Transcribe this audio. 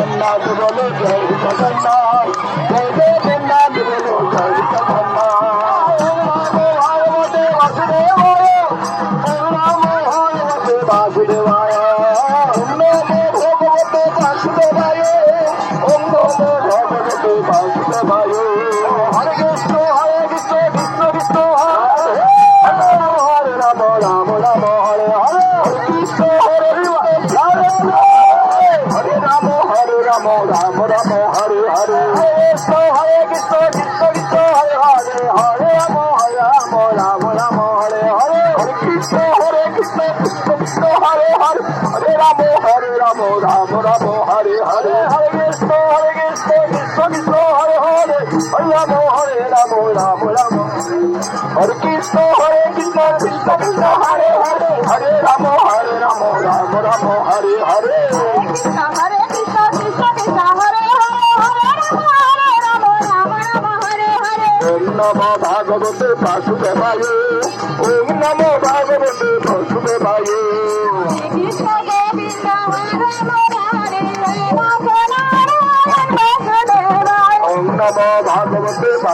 ভোলেনাথ বলো জয় জগন্নাথ জয় জগন্নাথ বলো জয় বাসুদেবায় ওম নমো ভগবতে বাসুদেবায় ওম নমো ভগবতে বাসুদেবায় Hare Rama Rama Rama Hare Hare Hare Krishna Hare Hare Hare Hare नमो राम नमो हरे हरे हरे कृष्ण हरे कृष्ण कृष्ण कृष्ण हरे हरे हरे नमो हरे नमो राम नमो हरे हरे हरे कृष्ण हरे कृष्ण कृष्ण कृष्ण हरे हरे हरे रामो हरे रामो राम रामो हरे हरे हरे कृष्ण हरे कृष्ण कृष्ण कृष्ण हरे हरे हरे नमो हरे रामो राम रामो हरे कृष्ण हरे कृष्ण कृष्ण कृष्ण हरे हरे हरे रामो हरे रामो राम रामो हरे हरे নমো ভাগবতে বাসুদেবায়। ওম নমো ভাগবতে বাসুদেবায়। কৃষ্ণ গোবিন্দ হরে রাম